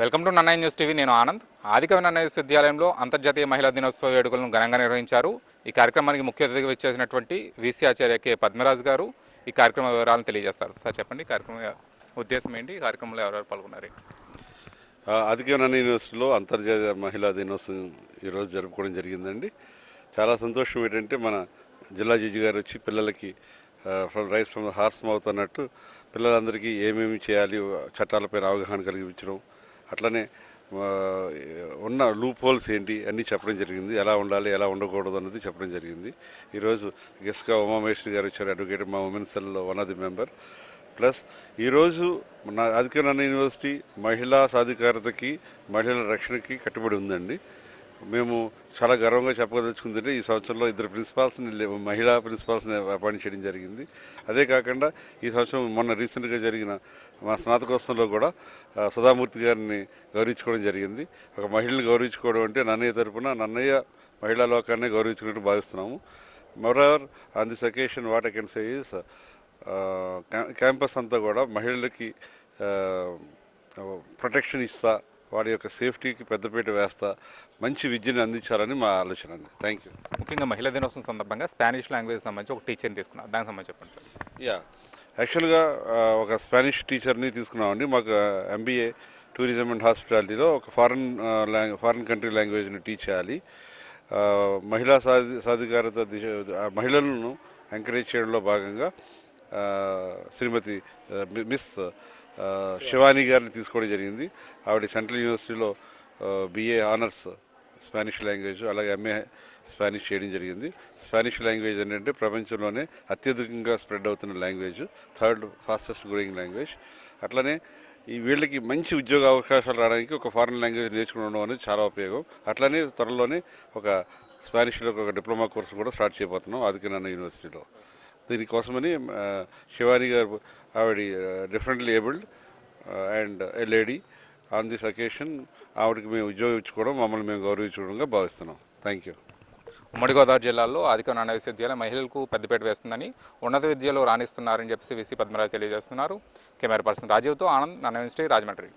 Welcome to Nannayya news TV. నేను ఆనంద్. ఆదికవి నన్నయ్య విశ్వవిద్యాలయంలో అంతర్జాతీయ మహిళా దినోత్సవ వేడుకలను ఘనంగా నిర్వహించారు. ఈ కార్యక్రమానికి ముఖ్య అతిథిగా వచ్చేసినటువంటి వీసీ ఆచార్య కె. పద్మరాజు గారు ఈ కార్యక్రమ వివరాలను తెలియజేస్తారు. సార్ చెప్పండి. కార్యక్రమ కార్యక్రమం ఉద్దేశం ఏంటి? కార్యక్రమంలో ఎవరెవరు పాల్గొన్నారు? ఆదికవి నన్నయ్య యూనివర్సిటీలో అంతర్జాతీయ మహిళా దినోత్సవం ఈరోజు జరుపుకోవడం జరిగిందండి. చాలా సంతోషం ఏంటంటే మన జిల్లా జడ్జి గారు వచ్చి పిల్లలకి from rice from horse mouth అన్నట్టు పిల్లలందరికీ ఏమేమి చేయాలి చట్టాలపైన అవగాహన కలిగించడం అట్లనే ఉన్న లూప్ హోల్స్ ఏంటి అన్నీ చెప్పడం జరిగింది. ఎలా ఉండాలి ఎలా ఉండకూడదు అన్నది చెప్పడం జరిగింది. ఈరోజు గెస్ట్గా ఉమామహేశ్వరి గారు వచ్చారు అడ్వకేట్ మా ఉమెన్ సెల్లో one of the member plus ఈరోజు నా ఆదిత్యనారాయణ యూనివర్సిటీ మహిళా సాధికారతకి మహిళల రక్షణకి కట్టుబడి ఉందండి. మేము చాలా గర్వంగా చెప్పదలుచుకుందంటే ఈ సంవత్సరంలో ఇద్దరు ప్రిన్సిపాల్స్ని మహిళా ప్రిన్సిపాల్స్ని అపాయింట్ చేయడం జరిగింది. అదే కాకుండా ఈ సంవత్సరం మొన్న రీసెంట్గా జరిగిన మా స్నాతకోత్సవంలో కూడా సుధామూర్తి గారిని గౌరవించుకోవడం జరిగింది. ఒక మహిళని గౌరవించుకోవడం అంటే నన్నయ్య తరపున నన్నయ్య మహిళా లోకాన్ని గౌరవించుకున్నట్టు భావిస్తున్నాము. Moreover on this occasion what I can say is campus అంతా కూడా మహిళలకి ప్రొటెక్షన్ ఇస్తా వారి యొక్క సేఫ్టీకి పెద్దపీట వేస్తా మంచి విద్యను అందించాలని మా ఆలోచన అండి. థ్యాంక్ యూ ముఖ్యంగా మహిళా దినోత్సవం సందర్భంగా స్పానిష్ లాంగ్వేజ్ సంబంధించి ఒక టీచర్ని తీసుకున్నారు. దానికి సంబంధించి చెప్పండి సార్. యా యాక్చువల్గా ఒక స్పానిష్ టీచర్ని తీసుకున్నామండి. మాకు ఎంబీఏ టూరిజం అండ్ హాస్పిటాలిటీలో ఒక ఫారెన్ లాంగ్ ఫారెన్ కంట్రీ లాంగ్వేజ్ని టీచ్ చేయాలి. మహిళా సాధి సాధికారత దిశ మహిళలను ఎంకరేజ్ చేయడంలో భాగంగా శ్రీమతి మిస్ శివాని గారిని తీసుకోవడం జరిగింది. ఆవిడ సెంట్రల్ యూనివర్సిటీలో బిఏ ఆనర్స్ స్పానిష్ లాంగ్వేజ్ అలాగే ఎంఏ స్పానిష్ చేయడం జరిగింది. స్పానిష్ లాంగ్వేజ్ ఏంటంటే ప్రపంచంలోనే అత్యధికంగా స్ప్రెడ్ అవుతున్న language third fastest growing language అట్లనే ఈ వీళ్ళకి మంచి ఉద్యోగ అవకాశాలు రావడానికి ఒక ఫారెన్ లాంగ్వేజ్ నేర్చుకోవడం అనేది చాలా ఉపయోగం. అట్లనే త్వరలోనే ఒక స్పానిష్లో ఒక డిప్లొమా కోర్సు కూడా స్టార్ట్ చేయబోతున్నాం ఆదికనాన్న యూనివర్సిటీలో. దీనికోసమని శివాని గారు ఆవిడ differently abled and a lady on this occasion. ఆవిడకి మేము ఉద్యోగం ఇచ్చుకోవడం మమ్మల్ని మేము గౌరవించుకోవడంగా భావిస్తున్నాం. Thank you. ఉమ్మడి గోదావరి జిల్లాలో ఆదిక నాణ్య విశ్వవిద్యాలయం మహిళలకు పెద్దపేట వేస్తుందని ఉన్నత విద్యలో రాణిస్తున్నారని చెప్పేసి విసి పద్మరాజు తెలియజేస్తున్నారు. కెమెరా పర్సన్ రాజీవ్తో ఆనంద్ నాన్న రాజమండ్రి.